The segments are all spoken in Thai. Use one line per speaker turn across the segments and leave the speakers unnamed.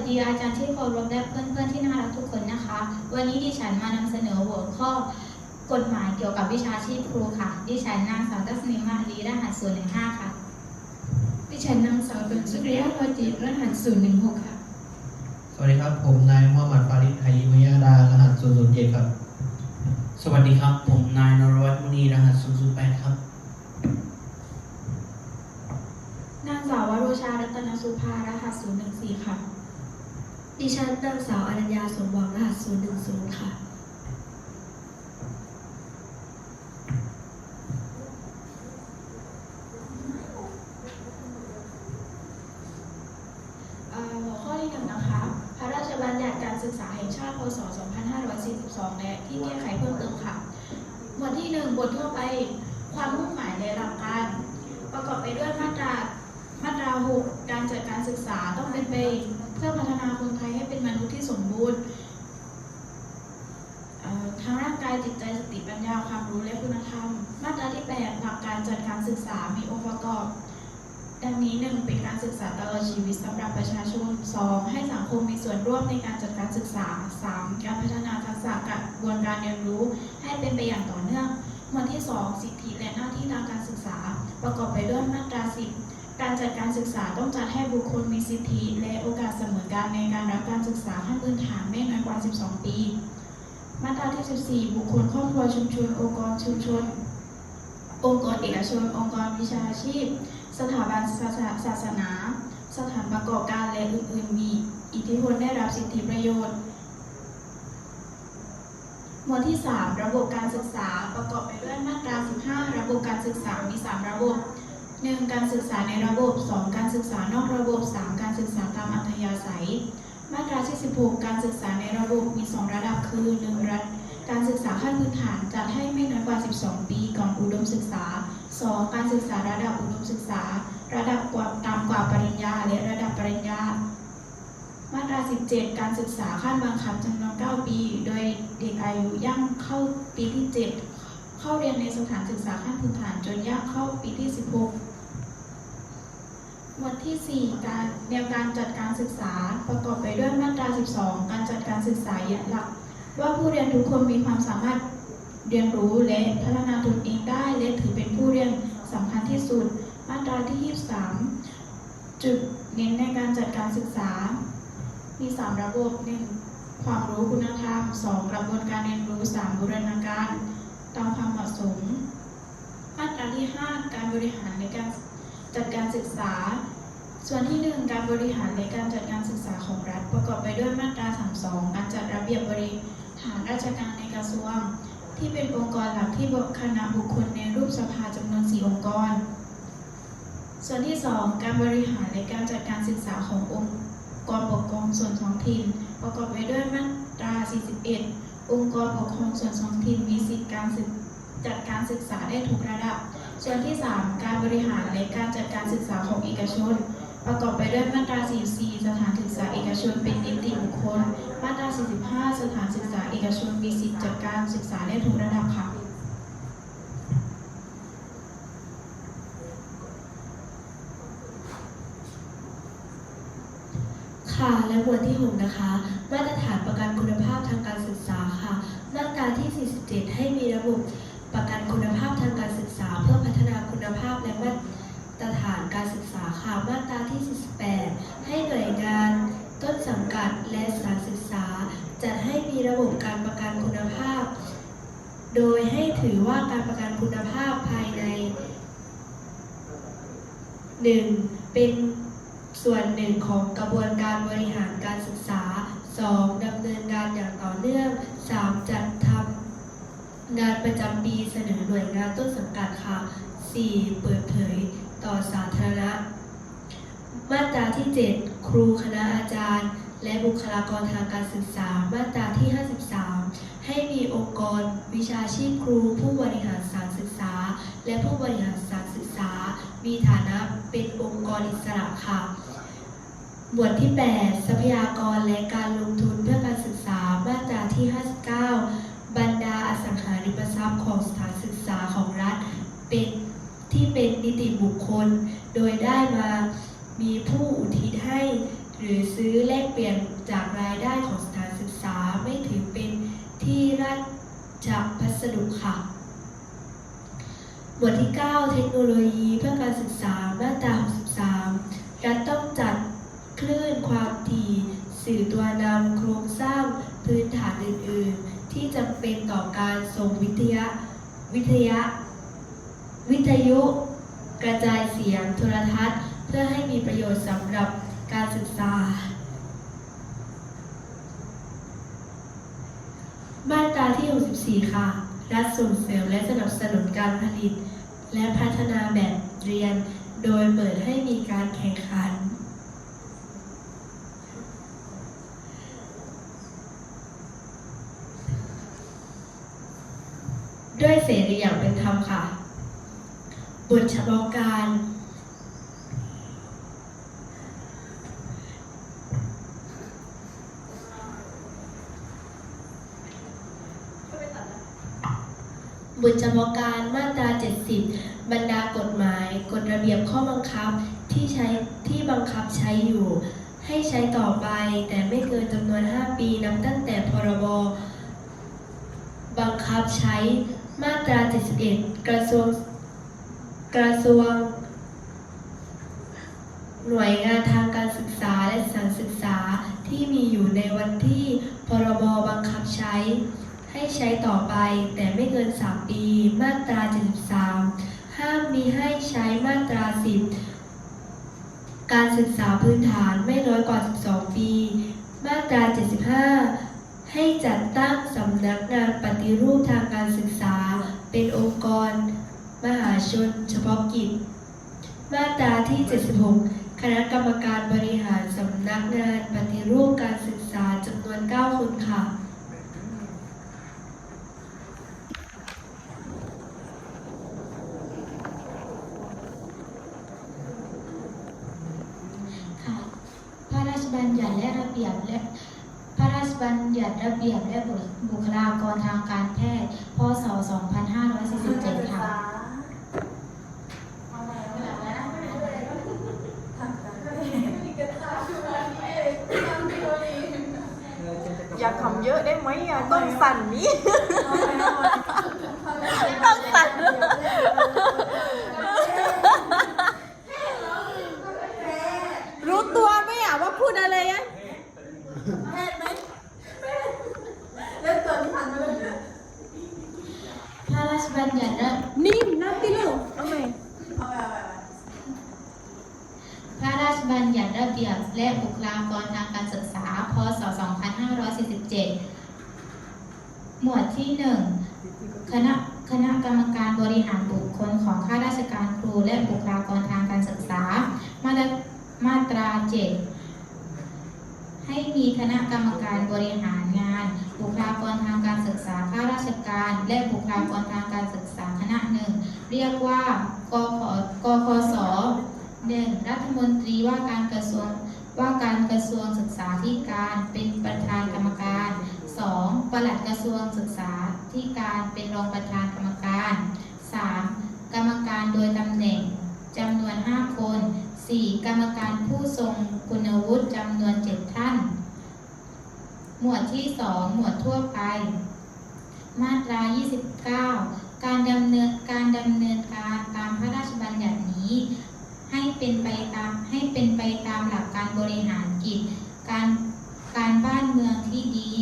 สดีอาจารย์ที่เคารพและเพื่อนๆที่น่ารักทุกคนนะคะ วันนี้ดิฉันมานำเสนอหัวข้อกฎหมายเกี่ยวกับวิชาชีพครูค่ะ ดิฉันนางสาวทัศนีมาลีรหัสส่วนหนึ่งห้าค่ะ
ดิฉันนางสาวเป็นสุริยะพอจิตรหัส016ค่ะ
สวัสดีครับ ผมนายมุฮัมมัดฟาริดไฮยิมยาดารหัส007ครับ
สวัสดีครับ ผมนายนรวัตมุนีรหัส008ครับ
นางสาววรุชารัตนสุภารหัสศูนย์หนึ่งสี่ค่ะ
ดิฉันนางสาวอรัญญาสมหวังรหัส010 ค่ะ
เอ่อหัวข้อที่หนึ่งนะคะ พระราชบัญญัติการศึกษาแห่งชาติ พศ 2542 และที่แก้ไขเพิ่มเติมค่ะ หมวดที่ 1 บททั่วไป ความมุ่งหมายและหลักการ ประกอบไปด้วยมาตรา มาตรา 6 การจัดการศึกษาต้องเป็นไปเพื่อพัฒนาคนไทยให้เป็นมนุษย์ที่สมบูรณ์เอ่อทั้งร่างกายจิตใจสติปัญญาความรู้และคุณธรรม มาตราที่ 8 หลักการจัดการศึกษา มีองค์ประกอบ ดังนี้หนึ่งเป็นการศึกษาตลอดชีวิตสำหรับประชาชน 2. ให้สังคมมีส่วนร่วมในการจัดการศึกษา 3. การพัฒนาทักษะกระบวนการเรียนรู้ ให้เป็นไปอย่างต่อเนื่องหมวดที่ 2 สิทธิและหน้าที่ทางการศึกษา ประกอบไปด้วยมาตรา 10 การจัดการศึกษาต้องจัดให้บุคคลมีสิทธิและโอกาสเสมอกันในการรับการศึกษาขั้นพื้นฐานไม่น้อยกว่า 12 ปี มาตราที่ 14 บุคคลครอบครัวชุมชนองค์กรชุมชน องค์กรเอกชน องค์กรวิชาชีพ สถาบันศาสนา สถานประกอบการและอื่นๆ มีอิทธิพลได้รับสิทธิประโยชน์ หมวดที่ 3 ระบบการศึกษาประกอบไปด้วยมาตรา 15 ระบบการศึกษา มี 3 ระบบ 1. การศึกษาในระบบ 2. การศึกษานอกระบบ 3. การศึกษาตามอัธยาศัย มาตราที่16การศึกษาในระบบมี 2 ระดับคือ 1. ระการศึกษาขั้นพื้นฐานจัดให้ไม่น้อยกว่า 12 ปีก่อนอุดมศึกษา 2. การศึกษาระดับอุดมศึกษา ระดับกว่าต่ำกว่าปริญญา และระดับปริญญา มาตรา 17 การศึกษาขั้นบังคับจำนวน 9 ปี โดยเด็กอายุย่างเข้าปีที่ 7 เข้าเรียนในสถานศึกษาขั้นพื้นฐานจนย่างเข้าปีที่ 16 หมวดที่ 4 การแนวการจัดการศึกษาประกอบไปด้วยมาตรา 12 การจัดการศึกษายึดหลัก ว่าผู้เรียนทุกคนมีความสามารถ เรียนรู้และพัฒนาตนเองได้และถือเป็นผู้เรียนสำคัญที่สุด มาตราที่ 23 จุดเน้นในการจัดการศึกษา มี 3 ระบบ 1. ความรู้คุณธรรม 2. กระบวนการเรียนรู้ 3. บูรณาการตามความเหมาะสม มาตราที่ 5 การบริหารในการจัดการศึกษา ส่วนที่ 1 การบริหารในการจัดการศึกษาของรัฐ ประกอบไปด้วยมาตรา 32 การจัดระเบียบ บริหารราชการในกระทรวง ที่เป็นองค์กรหลักที่คณะบุคคลในรูปสภาจำนวน 4 องค์กร ส่วนที่ 2 การบริหารในการจัดการศึกษาขององค์กรปกครองส่วนท้องถิ่น ประกอบไปด้วยมาตรา 41 องค์กรปกครองส่วนท้องถิ่นมีสิทธิการจัดการศึกษาได้ทุกระดับ ส่วนที่ 3 การบริหารและการจัดการศึกษาของเอกชน ประกอบไปด้วยมาตรา 44 สถานศึกษาเอกชนเป็นนิติบุคคล มาตรา 45 สถานศึกษาเอกชนมีสิทธิจัดการศึกษาได้ทุกระดับค่ะ
ค่ะและหมวดที่ 6 นะคะ มาตรฐานประกันคุณภาพทางการศึกษาค่ะ มาตราที่ 47 ให้มีระบบประกันคุณภาพทางการศึกษา เพื่อพัฒนาคุณภาพและมาตร ตรฐานการศึกษาค่ะมาตราที่ 48 ให้หน่วยงานต้นสังกัดและสถานศึกษา จัดให้มีระบบการประกันคุณภาพ โดยให้ถือว่าการประกันคุณภาพภายใน 1. เป็นส่วนหนึ่งของกระบวนการบริหารการศึกษา 2. ดำเนินการอย่างต่อเนื่อง 3. จัดทำงานประจำปีเสนอหน่วยงานต้นสังกัดค่ะ 4. เปิดเผย ต่อสาธารณะ มาตราที่ 7 ครูคณะอาจารย์ และบุคลากรทางการศึกษา มาตราที่ 53 ให้มีองค์กร วิชาชีพครู ผู้บริหารสถานศึกษา และผู้บริหารสถานศึกษา มีฐานะเป็นองค์กรอิสระค่ะหมวดที่ 8 ทรัพยากรและการลงทุนเพื่อการศึกษา มาตราที่ 59 บรรดาอสังหาริมทรัพย์ของสถานศึกษาของรัฐ เป็น ที่เป็นนิติบุคคล โดยได้มามีผู้อุทิศให้ หรือซื้อแลกเปลี่ยนจากรายได้ของสถานศึกษาไม่ถือเป็นที่ราชพัสดุค่ะหมวดที่ 9 เทคโนโลยีเพื่อการศึกษามาตรา63 รัฐต้องจัดคลื่นความถี่สื่อตัวนำโครงสร้างพื้นฐานอื่น ๆ ที่จำเป็นต่อการส่งวิทยาวิทยา วิทยุกระจายเสียงโทรทัศน์ เพื่อให้มีประโยชน์สำหรับการศึกษา มาตราที่ 64 ค่ะ รัฐส่งเสริมและสนับสนุนการผลิต และพัฒนาแบบเรียน โดยเปิดให้มีการแข่งขัน ด้วยเสรีอย่างเป็นธรรมค่ะ บทเฉพาะการ บทเฉพาะการมาตรา 70 บรรดากฎหมาย กฎระเบียบข้อบังคับที่ใช้ที่บังคับใช้อยู่ ให้ใช้ต่อไปแต่ไม่เกินจำนวน 5 ปีนับตั้งแต่พรบบังคับใช้มาตรา 71 กระทรวง กระทรวง หน่วยงานทางการศึกษาและสถานศึกษาที่มีอยู่ในวันที่พรบบังคับใช้ ให้ใช้ต่อไปแต่ไม่เกิน 3 ปี มาตรา 73 ห้ามมีให้ใช้มาตรา 10 การศึกษาพื้นฐานไม่น้อยกว่า 12 ปี มาตรา 75 ให้จัดตั้งสำนักงานปฏิรูปทางการศึกษา เป็นองค์กร มหาชน เฉพาะกิจ มาตราที่ 76 คณะกรรมการบริหารสำนักงานปฏิรูปการศึกษาจำนวน 9 คนค่ะ
ค่ะพระราชบัญญัติและระเบียบและพระราชบัญญัติระเบียบและบุคลากรทางการแพทย์ พศ 2547 ค่ะ
อย่าขำเยอะ ได้ไหมอะต้องสั่นนี้ ต้องสั่น รู้ตัวไหมอะว่าพูดอะไรอะแพทย์ไหมเล่นตัวที่ทันมาเลย
พระราชบัญญัติระ
นิ่มนับที่ลูกเอาไหม
พระราชบัญญัติระเบียบและบุคลากรทางการศึกษา พศ 2547 หมวดที่1คณะคณะกรรมการบริหารบุคคลของข้าราชการครูและบุคลากรทางการศึกษา มาตรามาตรา7ให้มีคณะกรรมการบริหารงาน บุคลากรทางการศึกษาข้าราชการ และบุคลากรทางการศึกษาคณะหนึ่งเรียกว่ากขกคสหนึ่งรัฐมนตรีว่าการกระทรวงว่าการกระทรวงศึกษาธิการเป็นประธานกรรมการ 2. ปลัดกระทรวงศึกษาธิการเป็นรองประธานกรรมการ 3. กรรมการโดยตำแหน่งจำนวน 5 คน 4. กรรมการผู้ทรงคุณวุฒิจำนวน 7 ท่าน หมวดที่ 2 หมวดทั่วไป มาตรา 29 การดำเนินการดำเนินการตามพระราชบัญญัตินี้ ให้เป็นไปตามให้เป็นไปตามหลักการบริหารกิจ การการบ้านเมืองที่ดี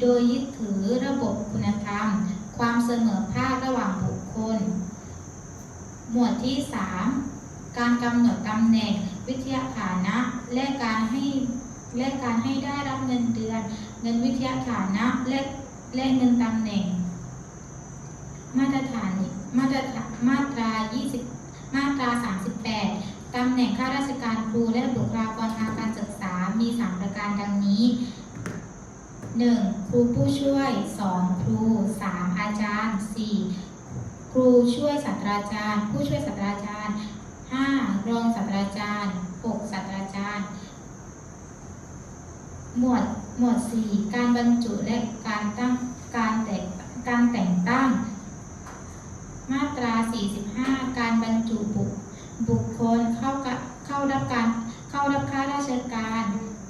โดยยึดถือระบบคุณธรรม ความเสมอภาคระหว่างบุคคล หมวดที่ 3 การกำหนดตำแหน่งวิทยาฐานะและการให้และการให้ได้รับเงินเดือน เงินวิทยาฐานะและและเงินตำแหน่ง มาตรฐานมาตรฐานมาตรา 20 มาตรา 38ตำแหน่งข้าราชการครูและบุคลากรทางการศึกษามี 3 ประการดังนี้ 1. ครูผู้ช่วย 2. ครู 3. อาจารย์ 4. ครูช่วยศาสตราจารย์ ผู้ช่วยศาสตราจารย์ 5. รองศาสตราจารย์ 6. ศาสตราจารย์ หมวดหมวด 4 การบรรจุและการตั้งการแต่งการแต่งตั้ง มาตรา 45 การบรรจุบุคบุคคลเข้าเข้ารับการเข้ารับข้าราชการ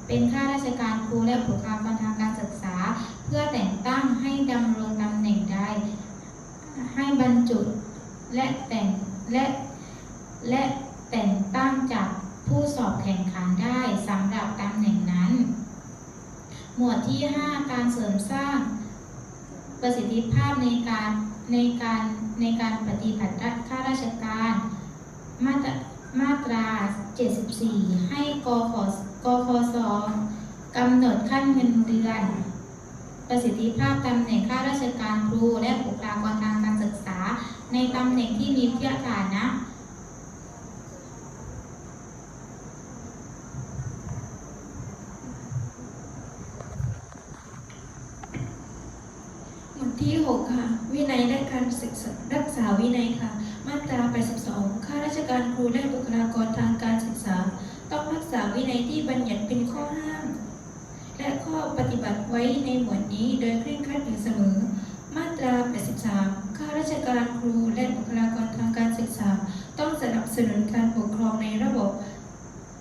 เป็นค่าราชการครูและบุคลากรทางการศึกษา เพื่อแต่งตั้งให้ดำรงตำแหน่งใดให้บรรจุและแต่งและและแต่งตั้งจากผู้สอบแข่งขันได้สำหรับตำแหน่งนั้น หมวด ที่ 5 การเสริมสร้างประสิทธิภาพในการในการในการปฏิบัติข้าราชการ มาตรามาตรา 74 ให้กขกคสกำหนดขั้นเงินเดือน ประสิทธิภาพตำแหน่งข้าราชการครูและบุคลากรทางการศึกษา ในตำแหน่งที่มีเพียฐานะ
หมวดที่ 6 ค่ะ วินัยและการศึกษารักษาวินัยค่ะ มาตรา 82 ข้าราชการครูและบุคลากรทางการศึกษา ต้องรักษาวินัยที่บัญญัติเป็นข้อห้าม และข้อปฏิบัติไว้ในหมวดนี้โดยเคร่งครัดอยู่เสมอ มาตรา 83 ข้าราชการครูและบุคลากรทางการศึกษา ต้องสนับสนุนการปกครองในระบบ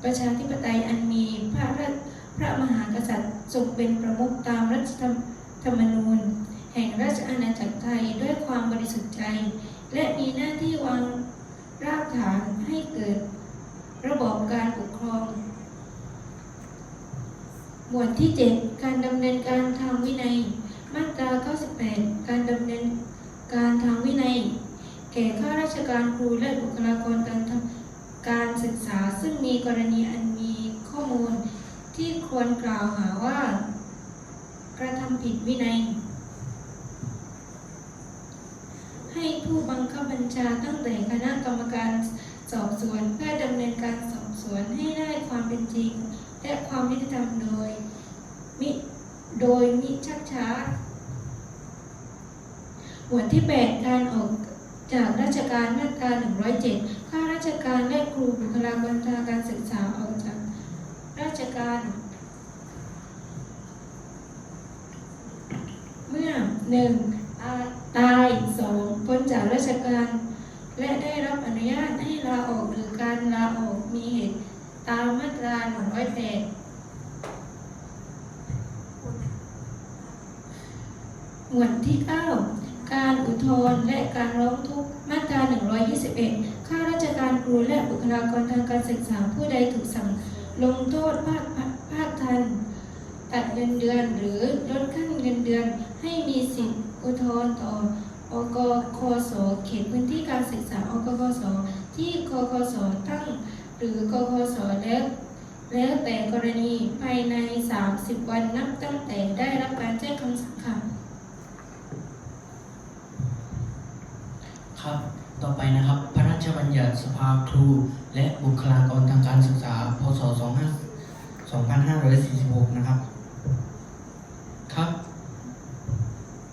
ประชาธิปไตยอันมีพระราชพระมหากษัตริย์ทรงเป็นประมุขตามรัฐธรรมนูญ แห่งราชอาณาจักรไทยด้วยความบริสุทธิ์ใจ และมีหน้าที่วางรากฐานให้เกิด ระบอบการปกครอง หมวดที่ 7 การดำเนินการทางวินัย มาตรา 98 การดำเนินการทางวินัย แก่ข้าราชการครูและบุคลากรการทำ การศึกษาซึ่งมีกรณีอันมีข้อมูลที่ควรกล่าวหาว่า กระทำผิดวินัย ให้ผู้บังคับบัญชาตั้งแต่คณะกรรมการสอบสวนเพื่อดำเนินการสอบสวนให้ได้ความเป็นจริง และความยุติธรรมโดยมิโดยมิชักช้าหมวดที่ 8 การออก จากราชการมาตรา 107 ข้าราชการและครูบุคลากรทางการศึกษาออกจากราชการ เมื่อ 1. ตาตาย 2. พ้นจากราชการ และได้รับอนุญาตให้ลาออกหรือการลาออกมีเหตุตามมาตรา 108หมวดที่ 9 การอุทธรณ์และการร้องทุกข์มาตรา 121 ข้าราชการครูและบุคลากรทางการศึกษาผู้ใดถูกสั่งลงโทษภาคภาคทัน ตัดเงินเดือนหรือลดขั้นเงินเดือนให้มีสิทธิอุทธรณ์ต่ออกคสเขตพื้นที่การศึกษาอกคสที่กคสตั้ง หรือกคสแล้วแล้วแต่กรณีภายใน 30 วันนับตั้งแต่ได้รับการแจ้งคำสั่งค่ะ
ญญัติสภาครู และบุคลากรทางการศึกษา พศ25 2546 นะครับ ครับ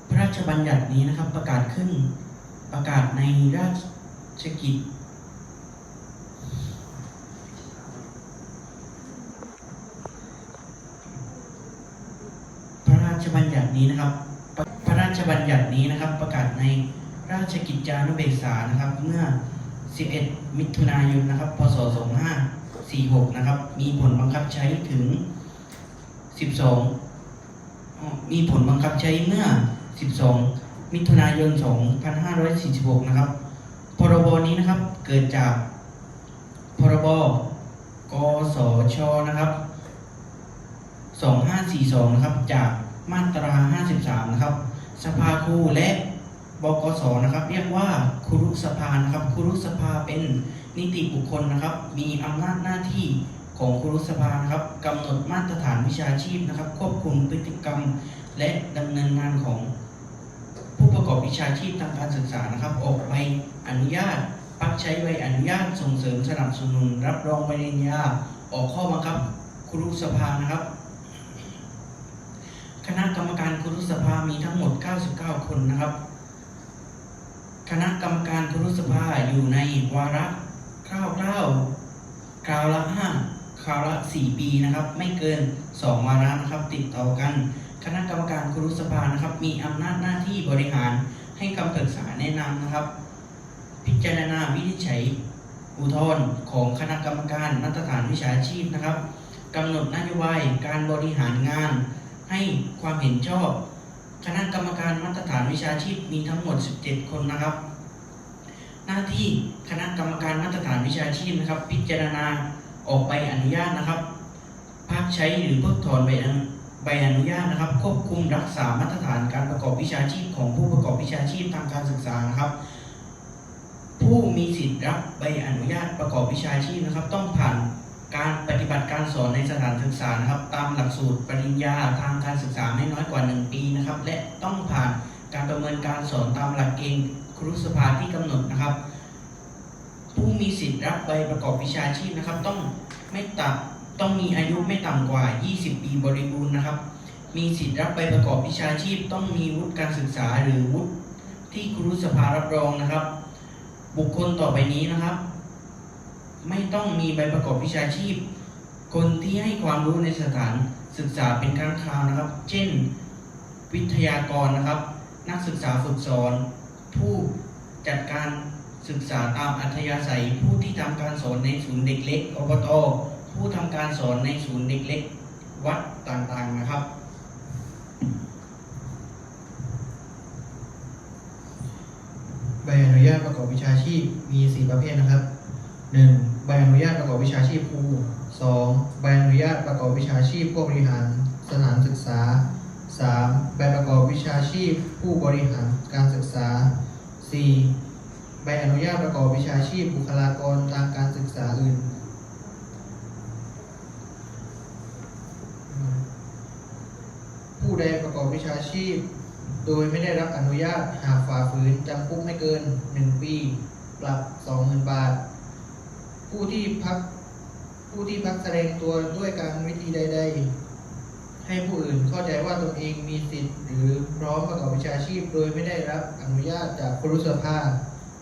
พระราชบัญญัตินี้นะครับประกาศขึ้นประกาศในราชกิจพระราชบัญญัตินี้นะครับ พระราชบัญญัตินี้นะครับ ประกาศในราชกิจจานุเบกษานะครับ เมื่อ 11 มิถุนายนนะครับ พศ 2546 นะครับ มีผลบังคับใช้ถึง 12อ๋อมีผลบังคับใช้เมื่อ 12 มิถุนายน 2546 นะครับ พรบนี้นะครับ เกิดจาก พรบ กสช นะครับ 2542 นะครับ จากมาตรา 53 นะครับ สภาครูและ บกสนะครับเรียกว่าครุสภานะครับครุสภาเป็นนิติบุคคลนะครับ มีอำนาจหน้าที่ของครุสภานะครับกำหนดมาตรฐานวิชาชีพนะครับ ควบคุมพฤติกรรม และดำเนินงานของผู้ประกอบวิชาชีพทางการศึกษานะครับ ออกใบอนุญาตพักใช้ใบอนุญาตส่งเสริมสนับสนุน รับรองใบปริญญาออกข้อบังคับครุสภานะครับคณะกรรมการครุสภามีทั้งหมด 99 คนนะครับ คณะกรรมการครุสภาอยู่ในวาระคร่าวๆคราวละ5คราวละ4ปีนะครับ ไม่เกิน2วาระนะครับติดต่อกัน คณะกรรมการครุสภานะครับ มีอำนาจหน้าที่บริหารให้คำปรึกษาแนะนำนะครับ พิจารณาวินิจฉัยอุทธรณ์ของคณะกรรมการมาตรฐานวิชาชีพนะครับกำหนดนโยบายการบริหารงาน ให้ความเห็นชอบ คณะกรรมการมาตรฐานวิชาชีพมีทั้งหมด 17 คนนะครับ หน้าที่คณะกรรมการมาตรฐานวิชาชีพนะครับ พิจารณาออกใบอนุญาตนะครับพักใช้หรือเพิกถอนใบอนุใบอนุญาตนะครับ ควบคุมรักษามาตรฐานการประกอบวิชาชีพของผู้ประกอบวิชาชีพทางการศึกษานะครับ ผู้มีสิทธิ์รับใบอนุญาตประกอบวิชาชีพนะครับ ต้องผ่าน การปฏิบัติการสอนในสถานศึกษานะครับ ตามหลักสูตรปริญญาทางการศึกษาไม่น้อยกว่า 1 ปีนะครับ และต้องผ่านการประเมินการสอนตามหลักเกณฑ์ครุสภาที่กำหนดนะครับ ผู้มีสิทธิ์รับใบประกอบวิชาชีพนะครับ ต้องไม่ต่ำต้องมีอายุไม่ต่ำกว่า 20 ปีบริบูรณ์นะครับ มีสิทธิ์รับใบประกอบวิชาชีพ ต้องมีวุฒิการศึกษาหรือวุฒิที่ครุสภารับรองนะครับ บุคคลต่อไปนี้นะครับ ไม่ต้องมีใบประกอบวิชาชีพ คนที่ให้ความรู้ในสถานศึกษาเป็นครั้งคราวนะครับ เช่น วิทยากรนะครับ นักศึกษาฝึกสอน ผู้จัดการศึกษาตามอัธยาศัย ผู้ที่ทำการสอนในศูนย์เด็กเล็กอบตผู้ทำการสอนในศูนย์เด็กเล็ก วัดต่างๆนะครับ
ใบอนุญาตประกอบวิชาชีพมี 4 ประเภทนะครับ 1. ใบอนุญาตประกอบวิชาชีพครู 2. ใบอนุญาตประกอบวิชาชีพผู้บริหารสถานศึกษา 3. ใบประกอบวิชาชีพผู้บริหารการศึกษา 4. ใบอนุญาตประกอบวิชาชีพบุคลากรทางการศึกษาอื่น ผู้ใดประกอบวิชาชีพ โดยไม่ได้รับอนุญาตหากฝ่าฝืนจำคุกไม่เกิน 1 ปี ปรับ 20,000 บาท ผู้ที่พักผู้ที่พักแสดงตัวด้วยการวิธีใด ๆ ให้ผู้อื่นเข้าใจว่าตนเองมีสิทธิ์ หรือพร้อมประกอบวิชาชีพ โดยไม่ได้รับอนุญาตจากครุสภา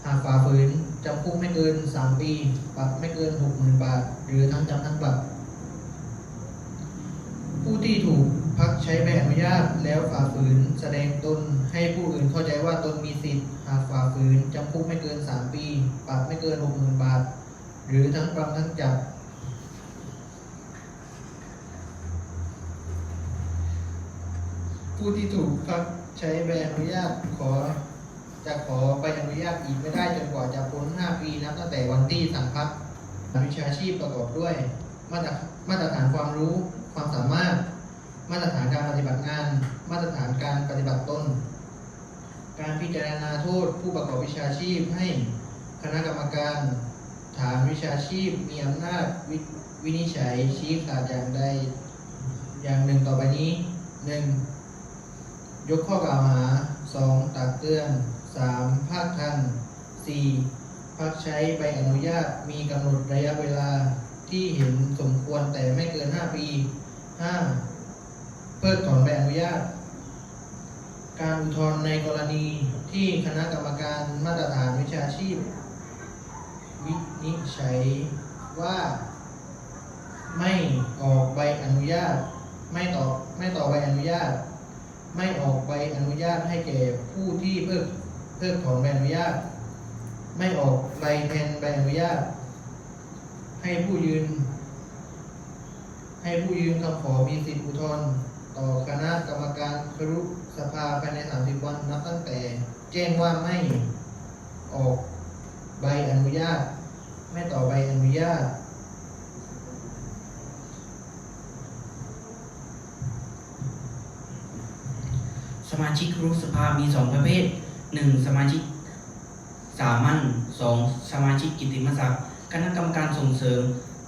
หากฝ่าฝืนจำคุกไม่เกิน 3 ปีปรับไม่เกิน 60,000 บาท หรือทั้งจำทั้งปรับ ผู้ที่ถูกพักใช้ใบอนุญาตแล้วฝ่าฝืนแสดงตนให้ผู้อื่นเข้าใจว่าตนมีสิทธิ์ หากฝ่าฝืนจำคุกไม่เกิน 3 ปี ปรับไม่เกิน 60,000 บาท หรือทั้งปรับทั้งจับผู้ที่ถูกพักใช้ใบอนุญาตขอ จะขอใบอนุญาตอีกไม่ได้จนกว่าจะพ้น 5 ปีนับตั้งแต่วันที่สั่งพักวิชาชีพประกอบด้วย มาตรมาตรฐานความรู้ความสามารถ มาตรฐานการปฏิบัติงาน มาตรฐานการปฏิบัติตนการพิจารณาโทษผู้ประกอบวิชาชีพให้คณะกรรมการ ฐานวิชาชีพมีอำนาจววินิจฉัยชี้ขาดอย่างใดอย่างหนึ่งต่อไปนี้หนึ่งยกข้อกล่าวหาสองตักเตือนสามภาคทันสี่พักใช้ใบอนุญาตมีกำหนดระยะเวลาที่เห็นสมควรแต่ไม่เกิน 5 ปี 5. เพิกถอนใบอนุญาต การอุทธรณ์ในกรณีที่คณะกรรมการมาตรฐานวิชาชีพ วินิจฉัยว่าไม่ออกใบอนุญาต ไม่ต่อไม่ต่อใบอนุญาต ไม่ออกใบอนุญาตให้แก่ผู้ที่เพิกเพิกถอนใบอนุญาต ไม่ออกใบแทนใบอนุญาต ให้ผู้ยืน ให้ผู้ยืนคำขอมีสิทธิอุทธรณ์ต่อคณะกรรมการครุสภาภายใน 30 วันนับตั้งแต่ แจ้งว่าไม่ออก ใบอนุญาต ไม่ต่อใบอนุญาต
สมาชิกรุสภามีสองประเภทหนึ่งสมาชิกสามัญสองสมาชิกกิตติมศักดิ์คณะกรรมการส่งเสริม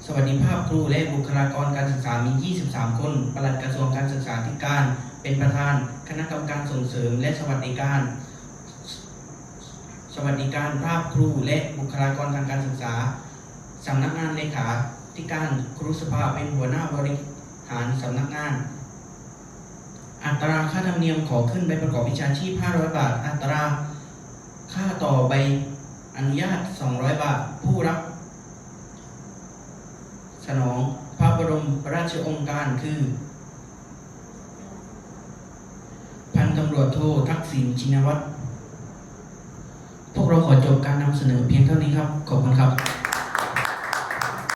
สวัสดิภาพครูและบุคลากรการศึกษามี 23 คนปลัดกระทรวงการศึกษาธิการ เป็นประธาน คณะกรรมการส่งเสริมและสวัสดิการ สวัสดิการภาพครูและบุคลากรทางการศึกษาสำนักงานเลขาธิการครุสภาเป็นหัวหน้าบริหารสำนักงาน อัตราค่าธรรมเนียมขอขึ้นใบประกอบวิชาชีพ 500 บาท อัตราค่าต่อใบอนุญาต 200 บาท ผู้รับ สนองพระบรมราชองค์การคือ พันตำรวจโททักษิณชินวัตร พวกเราขอจบการนำเสนอเพียงเท่านี้ครับ ขอบคุณครับ